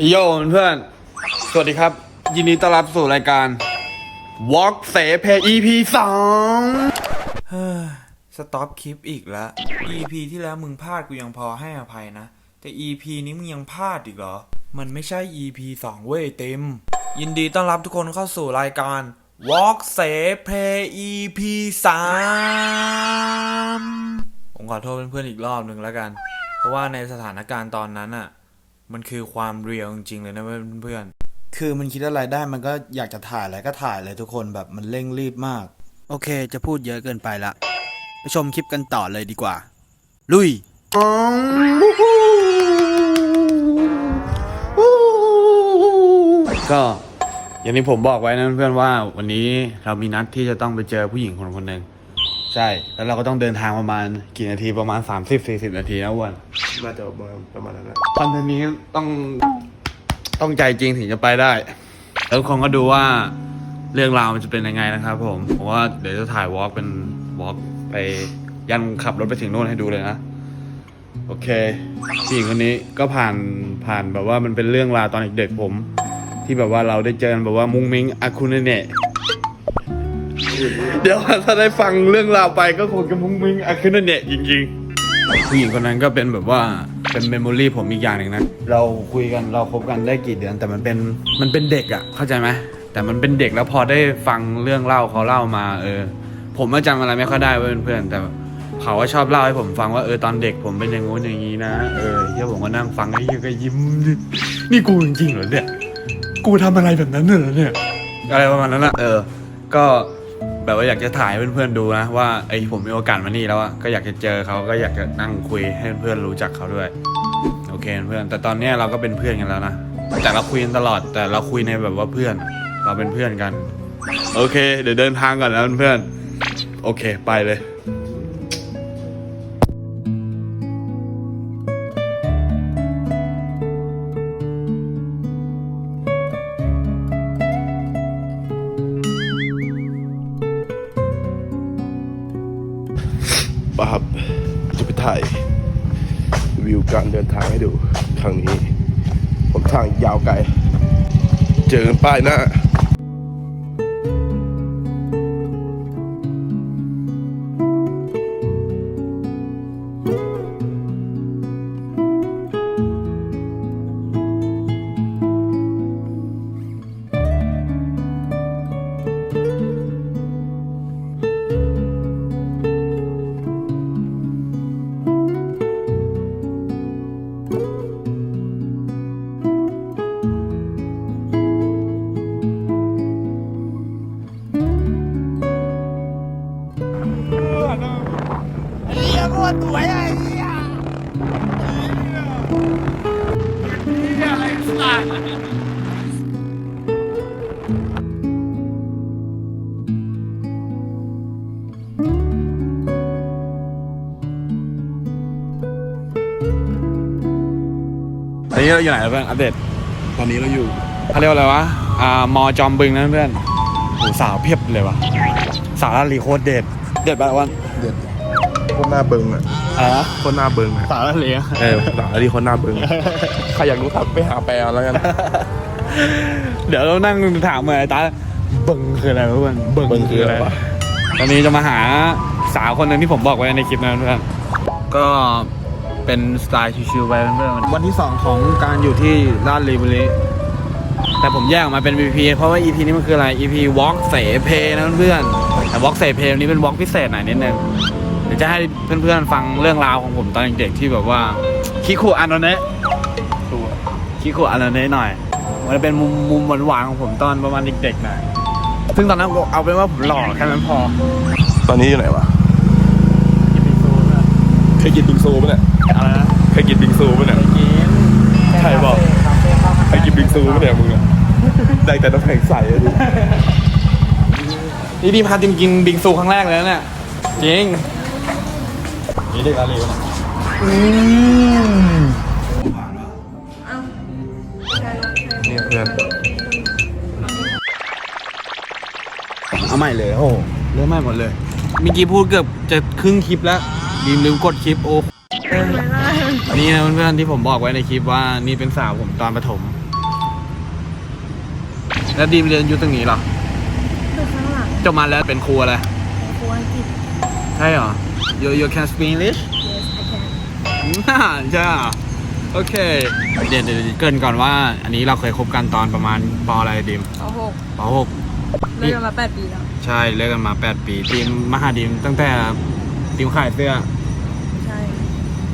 โยเพื่อน สวัสดีครับ ยินดีต้อนรับสู่รายการ Walk เสเพ EP สองเฮ้ยสต็อปคลิปอีกแล้ว EP ที่แล้วมึงพลาดกูยังพอให้อภัยนะ แต่ EP นี้มึงยังพลาดอีกเหรอ มันไม่ใช่ EP 2เว้ยเต็ม ยินดีต้อนรับทุกคนเข้าสู่รายการ Walk s a f Play EP 3ผมขอโทษเพื่อนๆอีกรอบหนึ่งแล้วกัน เพราะว่าในสถานการณ์ตอนนั้นอะ มันคือความเรียลจริงๆเลยนะเพื่อนๆคือมันคิดอะไรได้มันก็อยากจะถ่ายอะไรก็ถ่ายเลยทุกคนแบบมันเร่งรีบมาก โอเค จะพูดเยอะเกินไปละไปชมคลิปกันต่อเลยดีกว่า ลุยก็อย่างที่ผมบอกไว้นะเพื่อนๆว่าวันนี้เรามีนัดที่จะต้องไปเจอผู้หญิงคนคนหนึ่ง ใช่ แล้วเราก็ต้องเดินทางประมาณกี่นาทีประมาณ 30-40 นาทีนะอ้วันน่าจะประมาณประมาณนั้นแหละคอนเทนต์นี้ต้องต้องใจจริงถึงจะไปได้ แล้วทุกคนก็ดูว่าเรื่องราวมันจะเป็นยังไงนะครับผมผมว่าเดี๋ยวจะถ่ายวอล์กเป็นวอล์กไปยันขับรถไปถึงโน่นให้ดูเลยนะ โอเคผู้หญิงคนนี้ก็ผ่านผ่านแบบว่ามันเป็นเรื่องราวตอนเด็กๆผม ที่แบบว่าเราได้เจอกันแบบว่ามุ้งมิ้งอาคุเนเนะ เดี๋ยวถ้าได้ฟังเรื่องราวไปก็คงจะมุ้งมิ้งอาคุเนเนะจริงๆ ผู้หญิงคนนั้นก็เป็นแบบว่าเป็นเมมโมรีผมอีกอย่างหนึ่งนะ เราคุยกันเราคบกันได้กี่เดือน แต่มันเป็นมันเป็นเด็กอะ่ะเข้าใจไหมแต่มันเป็นเด็กแล้วพอได้ฟังเรื่องเล่าเขาเล่ามาเออ ผมก็จำอะไรไม่ค่อยได้เว้ยเพื่อนๆแต่เขาก็ชอบเล่าให้ผมฟังว่าเออตอนเด็กผมเป็นอย่างงู้นอย่างนี้นะเออเฮียผมก็นั่งฟังไอ้เฮียก็ยิ้มนี่กูจริงๆเหรอเนี่ย กูทำอะไรแบบนั้นเหรอเนี่ย อะไรประมาณนั้นอะเออ ก็ แบบว่าอยากจะถ่ายให้เพื่อนๆดูนะว่าไอ้ผมมีโอกาสมานี่แล้วอะก็อยากจะเจอเขาก็อยากจะนั่งคุยให้เพื่อนรู้จักเขาด้วย โอเคเพื่อนแต่ตอนเนี้ยเราก็เป็นเพื่อนกันแล้วนะแต่เราคุยกันตลอดแต่เราคุยในแบบว่าเพื่อน เราเป็นเพื่อนกัน โอเค เดี๋ยวเดินทางก่อนนะเพื่อนโอเคไปเลย ถ่ายวิวการเดินทางให้ดูครั้งนี้ ผมทางยาวไกล เจอกันป้ายหน้า อนนี้เราอยู่ไหนแล้วเพื่อนอัปเดตตอนนี้เราอยู่เขาเรียกว่าอะไรวะ อ่า มอจอมบึงนะเพื่อนโหสาวเพียบเลยวะสาวลาลีโคตรเด็ด เด็ดปะวัน เด็ด คนหน้าเบิงอะอะไรนะคนหน้าเบิงอะสาวลาลีเออสาวที่คนหน้าเบิงใครอยากรู้ครับไปหาแปลแล้วกันเดี๋ยวเรานั่งถามเหมือนไอ้ตาเบิงคืออะไรวะเพื่อนเบิงเบิ่งคืออะไรวะตอนนี้จะมาหาสาวคนหนึ่งที่ผมบอกไว้ในคลิปนั้นเพื่อนก็เป็นสไตล์ชิวๆไปเพื่อนๆวันที่สองของการอยู่ที่ลาดลีบุรีแต่ผมแยกออกมาเป็น EP เพราะว่า EP นี้มันคืออะไร EP Walk เสเพนะเพื่อนๆแต่ Walk เสเพนี้เป็น Walk พิเศษหน่อยนิดนึง เดี๋ยวจะให้เพื่อนๆฟังเรื่องราวของผมตอนเด็กๆที่แบบว่าคิคุอันโนเนะคิคุอันโนเนะหน่อย มันจะเป็นมุมมุมหวานๆของผมตอนประมาณเด็กๆหน่อยซึ่งตอนนั้นเอาเป็นว่าผมหล่อแค่นั้นพอ ตอนนี้อยู่ไหนวะเคยกินบิงซูปะเนี่ยอะไรนะเคยกินบิงซูปะเนี่ยใช่เปล่าเคยกินบิงซูปะเนี่ยมึงอะได้แต่น้ำแข็งใสอะดินี่ดีพาจิมกินบิงซูครั้งแรกเลยนะเนี่ยจริง นี่เด็กอาลีวะเนี่ยนี่เพื่อนเอาใหม่เลย โอ้เริ่มใหม่หมดเลยเมื่อกี้พูดเกือบจะครึ่งคลิปแล้วลืมลืมกดคลิปโอ้นี่นะเพื่อนๆที่ผมบอกไว้ในคลิปว่านี่เป็นสาวผมตอนประถม แล้วดีมเรียนอยู่ตรงนี้เหรอคือข้างหลังจบมาแล้วเป็นครูอะไรครูอังกฤษใช่เหรอ you you can speak English yes I can น่าใช่เหรอโอเค เดี๋ยวเดี๋ยวเกรินก่อนว่า อันนี้เราเคยคบกันตอนประมาณปอะไรดิมปหกปหกเลิกกันมาแปดปีแล้ว ใช่เลิกกันมา 8 ปีทีมมหาดิมตั้งแต่ทีมขายเสื้อ ใช่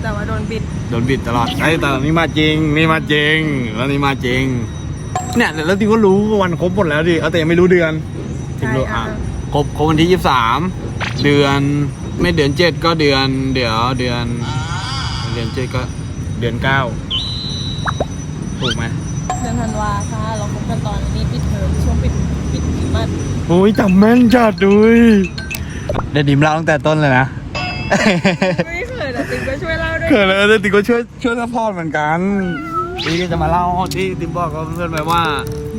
แต่ว่าโดนบิด โดนบิดตลอดไอ้ยแต่นี่มาจริง นี่มาจริง แล้วนี่มาจริง เนี่ยแล้วทีมก็รู้วันครบหมดแล้วดิเอาแต่ยังไม่รู้เดือนทีมรู้ใช่อะอะครบครบวันที่ 23 เดือน ไม่เดือนเจ็ดก็เดือน เดี๋ยวเดือน เดือนเจ็ดก็เดือนเก้าถูกไหมเดือนธันวาค่ะเราคบกันตอนนี้ปิดเทอมช่วงปิดปิดคริสต์มาสโอ้ยจำแม่นจัดด้วยเดี๋ยวดิมเล่าตั้งแต่ต้นเลยนะไม่เคยแต่ติ๊กก็ช่วยเล่าด้วยเกิดอะไรเดี๋ยวติก็ช่วยช่วยซัพพอร์ตเหมือนกันทีนี้จะมาเล่าที่ติมบอกกับเพื่อนไปว่า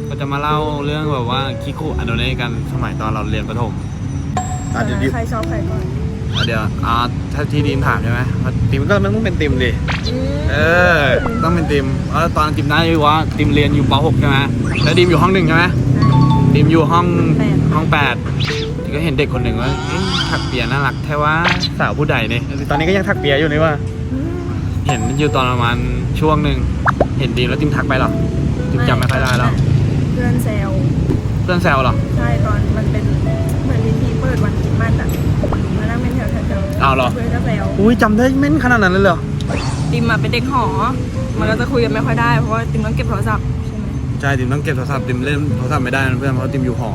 ก็จะมาเล่าเรื่องแบบว่าคิคุอันโดเนกันสมัยตอนเราเรียนประถมอะเดี๋ยวดิใครชอบใครก่อนอะ เดี๋ยวอ่าถ้าที่ดิมถามใช่ไหมว่าติมก็มันต้องเป็นติมดิอืมเออต้องเป็นติมแล้วตอนติมได้ว่าติมเรียนอยู่ป .6 ใช่ไหมแล้วดิมอยู่ห้องหนึ่งใช่ไหมดิมอยู่ห้องแปดห้องแปดก็เห็นเด็กคนหนึ่งว่าเอ๊ะถักเปียน่ารักแท้ว่าสาวผู้ใดเนี่ยตอนนี้ก็ยังถักเปียอยู่นี่ว่า เห็นอยู่ตอนประมาณช่วงหนึ่งเห็นดีแล้วติมทักไปหรอติมจำไม่ค่อยได้แล้วเพื่อนแซวเพื่อนแซวเหรอใช่ตอน วแถวๆอ้าวเหรอเพื่อนก็แซวอุ้ยจำได้แม่นขนาดนั้นเลยเหรอ ติมอะเป็นเด็กหอ มันก็จะคุยกันไม่ค่อยได้เพราะว่าติมต้องเก็บโทรศัพท์ใช่ไหมใช่ติมต้องเก็บโทรศัพท์ติมเล่นโทรศัพท์ไม่ได้นะเพื่อนเพราะติมอยู่หอ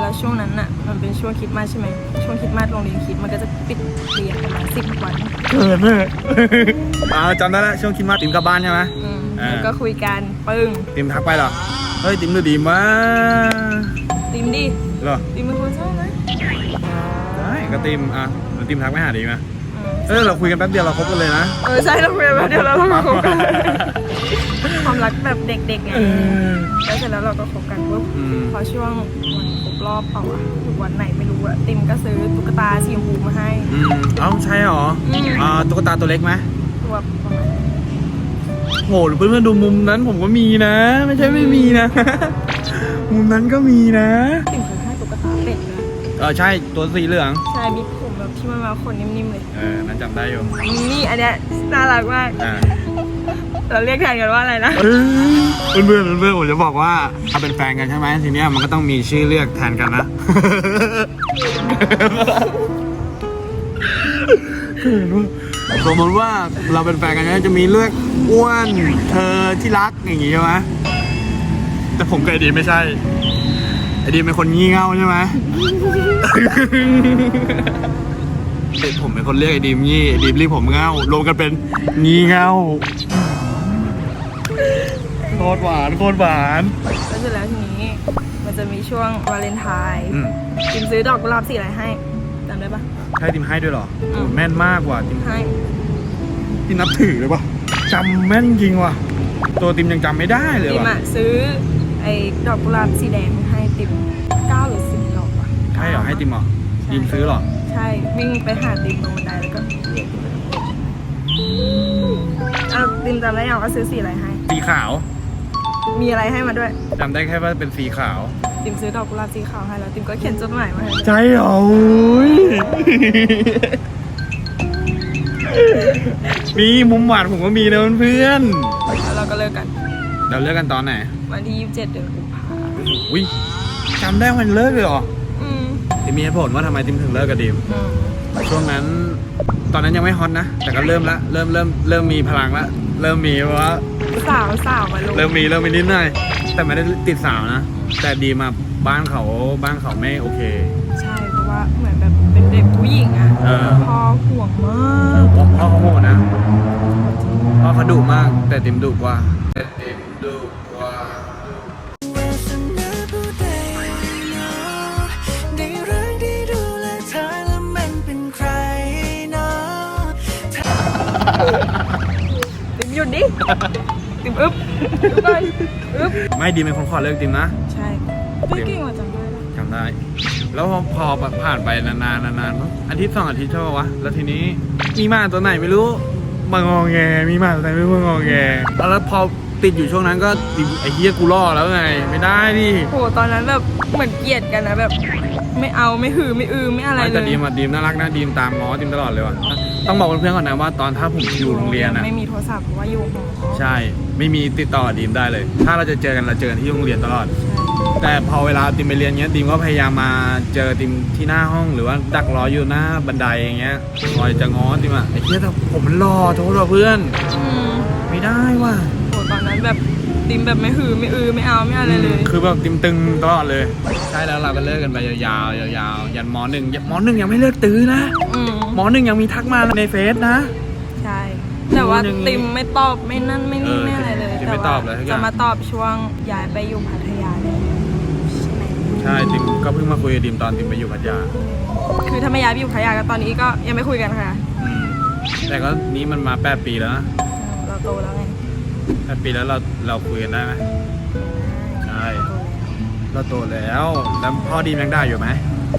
แล้วช่วงนั้นน่ะมันเป็นช่วงคริดมาสใช่ไหมช่วงคริดมาสโรงเรียนคริดมันก็จะปิดเรียนประมาณสิบวันเกินเลยอ่าจำได้แล้วช่วงคิดมาติมกลับบ้านใช่ไหม อืมอ่า แล้วก็คุยกันปึ้งติมทักไปเหรอ เฮ้ยติมดูดีมากติมดิเหรอ ติมเป็นคนชอบนะได้ก็ติมอะ แล้วติมทักไม่หาดีไหมอืมเออเราคุยกันแป๊บเดียวเราคบกันเลยนะ เออใช่เราคุยกันแบบเดียวแล้วเราก็คบกันความรักแบบเด็กๆไงแล้วเสร็จแล้วเราก็คบกันปุ๊บอืมพอช่วงวันครบรอบเปล่าอะหรือวันไหนไม่รู้อะติมก็ซื้อตุ๊กตาสีชมพูมาให้อืมเอ้าใช่เหรออืมอ่าตุ๊กตาตัวเล็กไหมตัวประมาณโหเพื่อนๆดูมุมนั้นผมก็มีนะ ไม่ใช่ไม่มีนะ มุมนั้นก็มีนะติมเคยให้ตุ๊กตาเป็ดเลยเออใช่ตัวสีเหลืองใช่บิ๊กผม แบบที่มันมาขนนิ่มๆเลย เออนั่นจำได้อยู่นี่อันเนี้ยน่ารักมาก อ่าเราเรียกแทนกันว่าอะไรนะเอ้ยเพื่อนๆเพื่อนๆผมจะบอกว่าถ้าเป็นแฟนกันใช่ไหมทีเนี้ยมันก็ต้องมีชื่อเรียกแทนกันนะสมมติว่าเราเป็นแฟนกันนะจะมีเลือกอ้วนเธอที่รักอย่างงี้ใช่ไหมแต่ผมกับไอดีไม่ใช่ไอดีเป็นคนงี่เง่าใช่ไหม ผมเป็นคนเรียกไอดีมงี่ไอดีมเรียกผมเง่ารวมกันเป็นงี่เง่าโคตรหวานโคตรหวานแล้วเสร็จแล้วทีนี้ มันจะมีช่วงวาเลนไทน์อืมติมซื้อดอกกุหลาบสีอะไรให้จำได้ปะใช่ติมให้ด้วยเหรออืมแม่นมากว่ะติมให้ติมนับถือเลยป่ะจำแม่นจริงว่ะ ตัวติมยังจำไม่ได้เลยติมว่ะ อะซื้อไอ้ดอกกุหลาบสีแดงให้ติมเก้าหรือสิบดอกอะ ใช่เหรอให้ติมเหรอใช่ติมซื้อเหรอ ใช่ วิ่งไปหาติมตรงบันไดแล้วก็เรียกติมมาเอาติมจำได้ยังว่าซื้อสีอะไรให้ สีขาว มีอะไรให้มาด้วยจำได้แค่ว่าเป็นสีขาว ติมซื้อดอกกุหลาบสีขาวให้แล้วติมก็เขียนจดหมายมาให้ด้วยใช่เหรออุ๊ยมีมุมหวานผมก็มีนะเพื่อนแล้วเราก็เลิกกันๆเราเลิกกันตอนไหนวันที่ 27 เดือนกุมภา อุ้ยจำได้วันเลิกเลยเหรออื มติมมีเหตุผลว่าทำไมติมถึงเลิกกับดิมอืมช่วงนั้นตอนนั้นยังไม่ฮอตนะ แต่ก็เริ่มละเริ่มเริ่มเริ่มมีพลังละเริ่มมีว่าสาวสาวมาลงเริ่มมีเริ่มมีนิดหน่อย แต่ไม่ได้ติดสาวนะ แต่ดีมาบ้านเขาบ้านเขาไม่โอเค ใช่เพราะว่าเหมือนแบบเป็นเด็กผู้หญิงอะเออ พ่อห่วงมากพ่อพ่อเขาโหดนะพ่อเขาดุมากแต่ติมดุกว่า ดดิติมอึ๊บอึ๊บเลยอึ๊บไม่ดีเป็นคนขอเลิกติมนะ ใช่พี่เก่งกว่าจำได้ปะจำได้ แล้วพอพอผ่านไปนานๆนานๆอาทิตย์สองอาทิตย์ใช่ปะวะ แล้วทีนี้มีหมาตัวไหนไม่รู้มางอแงมีหมาตัวไหนไม่รู้มางอแงแล้วพอ ติดอยู่ช่วงนั้นก็ไอ้เฮียกูล่อแล้วไง ไม่ได้ดิโหตอนนั้นแบบเหมือนเกลียดกันนะแบบ ไม่เอาไม่หือไม่อือไม่อะไรเลแต่ยดีมอะดีมน่ารักนะดีมตามง้อดีมตลอดเลยว่ะต้องบอกเพื่อนๆก่อนนะว่าตอนถ้าผมอยู่โรงเรียนอะ ไม่มีโทรศัพท์เพราะว่าอยู่หอใช่ไม่มีติดต่อดีมได้เลย ถ้าเราจะเจอกันเราเจอกันที่โรงเรียนตลอด แต่พอเวลาติมไปเรียนเงี้ยติมก็พยายามมาเจอติมที่หน้าห้องหรือว่าดักรออยู่หน้าบันไดอย่างเงี้ยคอยจะง้อติมอะไอ้เหี้ยแต่ผมมันรอโทษว่ะเพื่อน อืมไม่ได้ว่ะโหตอนนั้น แบบติมแบบไม่หือไม่อือไม่เอาไม่อะไรเลย คือแบบติมตึงตลอดเลย ใช่แล้วเราก็เลิกกันไปยาวๆยาวๆยันมหนึ่งมหนึ่งยังไม่เลิกตื้อนะอืมมหนึ่งยังมีทักมาในเฟซนะ ใช่ แต่ว่าหนึ่งติมไม่ตอบไม่นั่นไม่นี่เออไม่อะไรเลยติมแต่ไม่ตว่าอบเลยทุกอย่างจะมาตอบช่วงย้ายไปอยู่พัทยาเลยใช่ไหมใช่ติมก็เพิ่งมาคุยกับดิมตอนติมไปอยู่พัทยาคือถ้าไม่ย้ายไปอยู่พัทยาก็ตอนนี้ก็ยังไม่คุยกันค่ะ อืมแต่ก็นี้มันมาแปดปีแล้วนะ เราโตแล้วไง แปดปีแล้วเราเราคุยกันได้ไหมใช่เราโตแล้วแล้วพ่อดีมยังได้อยู่ไหม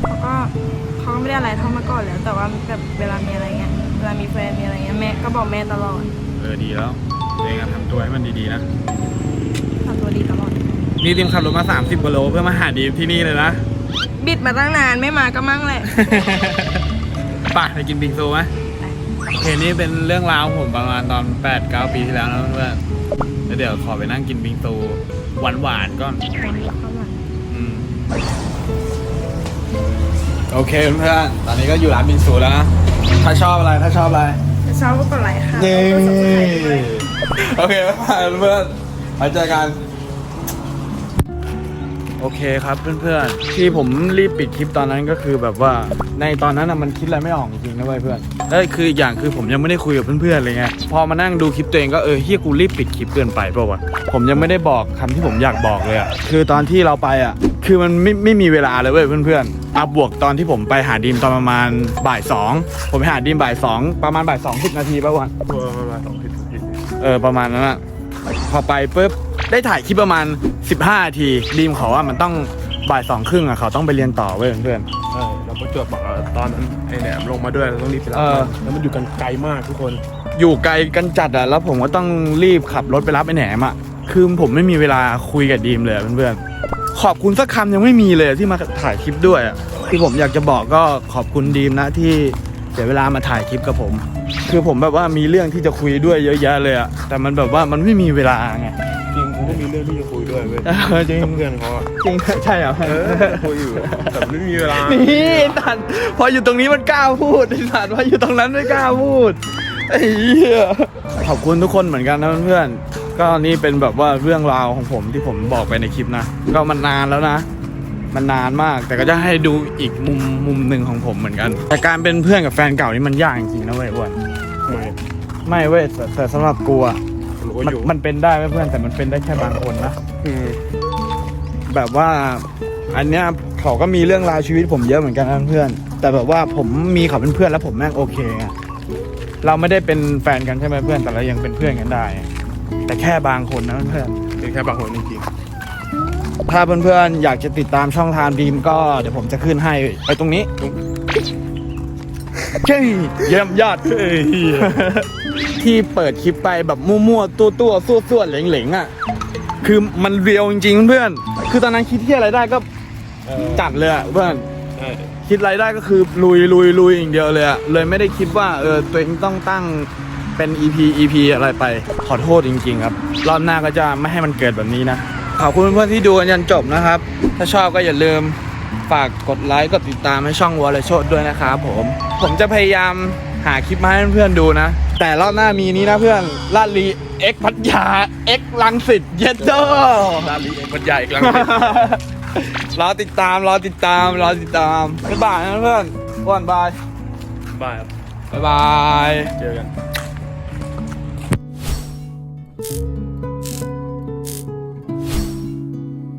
เขาก็เขาก็ไม่ได้อะไรเท่าเมื่อก่อนแล้ว แต่ว่าแบบเวลามีอะไรเงี้ยเวลามีแฟนมีอะไรเงี้ยแม่ก็บอกแม่ตลอดเออดีแล้วตัวเองอะทำตัวให้มันดีๆนะทำตัวดีตลอดนี่ดิมขับรถมา 30กิโลเพื่อมาหาดีมที่นี่เลยนะบิดมาตั้งนานไม่มาก็มั่งแหละ ไป่ะไปกินบิงซูไหม โอเคนี่เป็นเรื่องราวของผมประมาณตอน8 9ปีที่แล้วนะเพื่อนๆแล้วเดี๋ยวขอไปนั่งกินบิงซูหวานๆก่อนอืมโอเคเพื่อนๆตอนนี้ก็อยู่ร้านบิงซูแล้วนะถ้าชอบอะไรถ้าชอบอะไร ชอบก็กดไลค์ค่ะเย้แล้วก็ subscribe ด้วยโอเคบ๊ายบายเพื่อนไว้เจอกัน โอเคครับเพื่อนๆ ที่ผมรีบปิดคลิปตอนนั้นก็คือแบบว่าในตอนนั้นน่ะมันคิดอะไรไม่ออกจริงๆนะเว้ยเพื่อนแล้วคืออีกอย่างคือผมยังไม่ได้คุยกับเพื่อนๆเลยไงพอมานั่งดูคลิปตัวเองก็เออเฮียกูรีบปิดคลิปเกินไปเปล่าวะผมยังไม่ได้บอกคำที่ผมอยากบอกเลยอะคือตอนที่เราไปอะคือมันไม่ไม่มีเวลาเลยเว้ยเพื่อนๆอะบวกตอนที่ผมไปหาดีมตอนประมาณบ่ายสองผมไปหาดีมบ่ายสองประมาณบ่ายสองสิบนาทีป่ะวันเออประมาณนั้นอะพอไปปุ๊บ ได้ถ่ายคลิปประมาณ 15นาทีดีมเขาว่ามันต้องบ่ายสองครึ่งอะเขาต้องไปเรียนต่อเว้ยเพื่อน ใช่เราประจวบบอกว่าตอนนั้นไอ้แหนมลงมาด้วยเราต้องรีบไปรับเออ มันแล้วมันอยู่กันไกลมากทุกคน อยู่ไกลกันจัดอะแล้วผมก็ต้องรีบขับรถไปรับไอ้แหนมอะคือผมไม่มีเวลาคุยกับดีมเลยอะเพื่อนๆขอบคุณสักคำยังไม่มีเลยที่มาถ่ายคลิปด้วยอะที่ผมอยากจะบอกก็ขอบคุณดีมนะที่เสียเวลามาถ่ายคลิปกับผม คือผมแบบว่ามีเรื่องที่จะคุยด้วยเยอะแยะเลยอะแต่มันแบบว่ามันไม่มีเวลาไงจริง กูก็มีเรื่องที่จะคุยด้วยเว้ยเออจริงกับเพื่อนเขาอะจริงใช่เหรอเออคุยอยู่แต่ไม่มีเวลานี่ตันพออยู่ตรงนี้มันกล้าพูดไอ้สัตว์พออยู่ตรงนั้นไม่กล้าพูดไอ้เหี้ยขอบคุณทุกคนเหมือนกันนะเพื่อนๆก็นี่เป็นแบบว่าเรื่องราวของผมที่ผมบอกไปในคลิปนะ ก็มันนานแล้วนะ มันนานมาก แต่ก็จะให้ดูอีกมุมมุมหนึ่งของผมเหมือนกัน แต่การเป็นเพื่อนกับแฟนเก่านี่มันยากจริงๆนะเว้ยอ้วนทำไมไม่เว้ยแต่แต่สำหรับกูอะ รู้มันอยู่มันเป็นได้ไหมเพื่อนแต่มันเป็นได้แค่บางคนนะ อืมแบบว่า อันเนี้ยเขาก็มีเรื่องราวชีวิตผมเยอะเหมือนกันนะเพื่อน แต่แบบว่าผมมีเขาเป็นเพื่อนแล้วผมแม่งโอเคไงเราไม่ได้เป็นแฟนกันใช่ไหมเพื่อนแต่เรายังเป็นเพื่อนกันได้ แต่แค่บางคนนะเพื่อน เป็นแค่บางคนจริงถ้าเพื่อนๆอยากจะติดตามช่องทางดีมก็เดี๋ยวผมจะขึ้นให้ไปตรงนี้เฮ้ยเยี่ยมยอด ที่เปิดคลิปไปแบบมั่วๆตัวตัวๆซั่วๆเหลงๆอะคือมันเรียวจริงๆเพื่อนๆคือตอนนั้นคิดที่อะไรได้ก็ๆเออจัดเลยอะเพื่อน ใช่คิดรายได้ก็คือลุยลุยลุยอย่างเดียวเลยอะเลยไม่ได้คิดว่าเออตัวเองต้องตั้งเป็น EP EP อะไรไป ขอโทษจริง ๆ ครับ รอบหน้าก็จะไม่ให้มันเกิดแบบนี้นะ ขอบคุณเพื่อนๆที่ดูกันยันจบนะครับ ถ้าชอบก็อย่าลืมฝากกดไลค์กดติดตามให้ช่องวอลเลโชดด้วยนะครับผม ผมจะพยายามหาคลิปมาให้เพื่อนๆดูนะ แต่รอบหน้ามีนี้นะเพื่อนลาดลีเอ็กพัทยาเอ็กลังสิตเยดเดอลาลีเองบรรยายอีกครั้งรอติดตามรอติดตามรอติดตามบ๊ายบายนะเพื่อนอ้วนบายบายครับบ๊ายบายเจอกันบ